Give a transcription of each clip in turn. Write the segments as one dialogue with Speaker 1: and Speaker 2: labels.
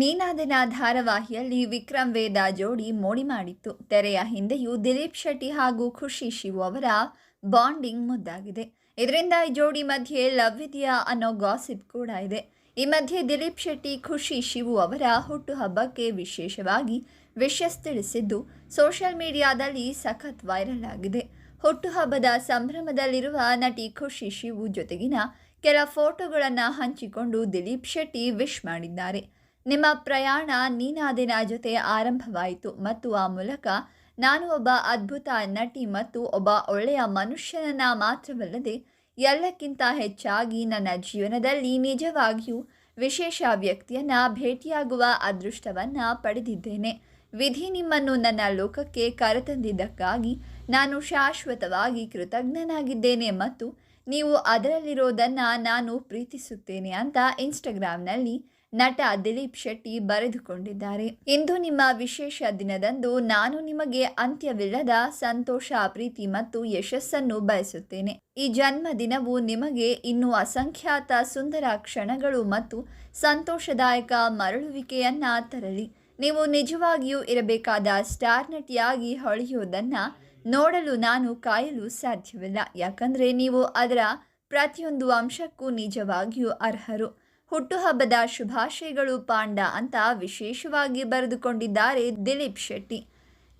Speaker 1: ನೀನಾದಿನ ಧಾರಾವಾಹಿಯಲ್ಲಿ ವಿಕ್ರಮ್ ವೇದ ಜೋಡಿ ಮೋಡಿ ಮಾಡಿತ್ತು. ತೆರೆಯ ಹಿಂದೆಯೂ ದಿಲೀಪ್ ಶೆಟ್ಟಿ ಹಾಗೂ ಖುಷಿ ಶಿವು ಅವರ ಬಾಂಡಿಂಗ್ ಮುದ್ದಾಗಿದೆ. ಇದರಿಂದ ಈ ಜೋಡಿ ಮಧ್ಯೆ ಲವ್ ಇದೆಯಾ ಅನ್ನೋ ಗಾಸಿಪ್ ಕೂಡ ಇದೆ. ಈ ಮಧ್ಯೆ ದಿಲೀಪ್ ಶೆಟ್ಟಿ, ಖುಷಿ ಶಿವು ಅವರ ಹುಟ್ಟುಹಬ್ಬಕ್ಕೆ ವಿಶೇಷವಾಗಿ ವಿಶಸ್ ತಿಳಿಸಿದ್ದು, ಸೋಷಿಯಲ್ ಮೀಡಿಯಾದಲ್ಲಿ ಸಖತ್ ವೈರಲ್ ಆಗಿದೆ. ಹುಟ್ಟುಹಬ್ಬದ ಸಂಭ್ರಮದಲ್ಲಿರುವ ನಟಿ ಖುಷಿ ಶಿವು ಜೊತೆಗಿನ ಕೆಲ ಫೋಟೋಗಳನ್ನು ಹಂಚಿಕೊಂಡು ದಿಲೀಪ್ ಶೆಟ್ಟಿ ವಿಶ್ ಮಾಡಿದ್ದಾರೆ. ನಿಮ್ಮ ಪ್ರಯಾಣ ನೀನಾದಿನ ಜೊತೆ ಆರಂಭವಾಯಿತು ಮತ್ತು ಆ ಮೂಲಕ ನಾನು ಒಬ್ಬ ಅದ್ಭುತ ನಟಿ ಮತ್ತು ಒಬ್ಬ ಒಳ್ಳೆಯ ಮನುಷ್ಯನನ್ನ ಮಾತ್ರವಲ್ಲದೆ ಎಲ್ಲಕ್ಕಿಂತ ಹೆಚ್ಚಾಗಿ ನನ್ನ ಜೀವನದಲ್ಲಿ ನಿಜವಾಗಿಯೂ ವಿಶೇಷ ವ್ಯಕ್ತಿಯನ್ನ ಭೇಟಿಯಾಗುವ ಅದೃಷ್ಟವನ್ನು ಪಡೆದಿದ್ದೇನೆ. ವಿಧಿ ನಿಮ್ಮನ್ನು ನನ್ನ ಲೋಕಕ್ಕೆ ಕರೆತಂದಿದ್ದಕ್ಕಾಗಿ ನಾನು ಶಾಶ್ವತವಾಗಿ ಕೃತಜ್ಞನಾಗಿದ್ದೇನೆ ಮತ್ತು ನೀವು ಅದರಲ್ಲಿರೋದನ್ನು ನಾನು ಪ್ರೀತಿಸುತ್ತೇನೆ ಅಂತ ಇನ್ಸ್ಟಾಗ್ರಾಮ್ನಲ್ಲಿ ನಟ ದಿಲೀಪ್ ಶೆಟ್ಟಿ ಬರೆದುಕೊಂಡಿದ್ದಾರೆ. ಇಂದು ನಿಮ್ಮ ವಿಶೇಷ ದಿನದಂದು ನಾನು ನಿಮಗೆ ಅಂತ್ಯವಿಲ್ಲದ ಸಂತೋಷ, ಪ್ರೀತಿ ಮತ್ತು ಯಶಸ್ಸನ್ನು ಬಯಸುತ್ತೇನೆ. ಈ ಜನ್ಮ ದಿನವು ನಿಮಗೆ ಇನ್ನೂ ಅಸಂಖ್ಯಾತ ಸುಂದರ ಕ್ಷಣಗಳು ಮತ್ತು ಸಂತೋಷದಾಯಕ ಮರಳುವಿಕೆಯನ್ನ ತರಲಿ. ನೀವು ನಿಜವಾಗಿಯೂ ಇರಬೇಕಾದ ಸ್ಟಾರ್ ನಟಿಯಾಗಿ ಹೊಳೆಯುವುದನ್ನು ನೋಡಲು ನಾನು ಕಾಯಲು ಸಾಧ್ಯವಿಲ್ಲ. ಯಾಕಂದರೆ ನೀವು ಅದರ ಪ್ರತಿಯೊಂದು ಅಂಶಕ್ಕೂ ನಿಜವಾಗಿಯೂ ಅರ್ಹರು. ಹುಟ್ಟುಹಬ್ಬದ ಶುಭಾಶಯಗಳು ಪಾಂಡ ಅಂತ ವಿಶೇಷವಾಗಿ ಬರೆದುಕೊಂಡಿದ್ದಾರೆ ದಿಲೀಪ್ ಶೆಟ್ಟಿ.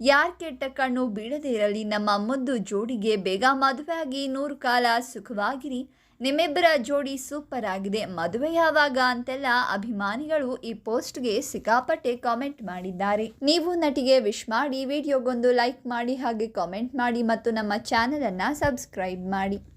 Speaker 1: ಯಾರ್ ಕೆಟ್ಟ ಕಣ್ಣು ಬೀಳದೇ ಇರಲಿ, ನಮ್ಮ ಮುದ್ದು ಜೋಡಿಗೆ ಬೇಗ ಮದುವೆಯಾಗಿ ನೂರು ಕಾಲ ಸುಖವಾಗಿರಿ. ನಿಮ್ಮಿಬ್ಬರ ಜೋಡಿ ಸೂಪರ್ ಆಗಿದೆ. ಮದುವೆ ಯಾವಾಗ ಅಂತೆಲ್ಲ ಅಭಿಮಾನಿಗಳು ಈ ಪೋಸ್ಟ್ಗೆ ಸಿಕ್ಕಾಪಟ್ಟೆ ಕಾಮೆಂಟ್ ಮಾಡಿದ್ದಾರೆ. ನೀವು ನಟಿಗೆ ವಿಶ್ ಮಾಡಿ, ವಿಡಿಯೋಗೊಂದು ಲೈಕ್ ಮಾಡಿ, ಹಾಗೆ ಕಾಮೆಂಟ್ ಮಾಡಿ ಮತ್ತು ನಮ್ಮ ಚಾನಲನ್ನು ಸಬ್ಸ್ಕ್ರೈಬ್ ಮಾಡಿ.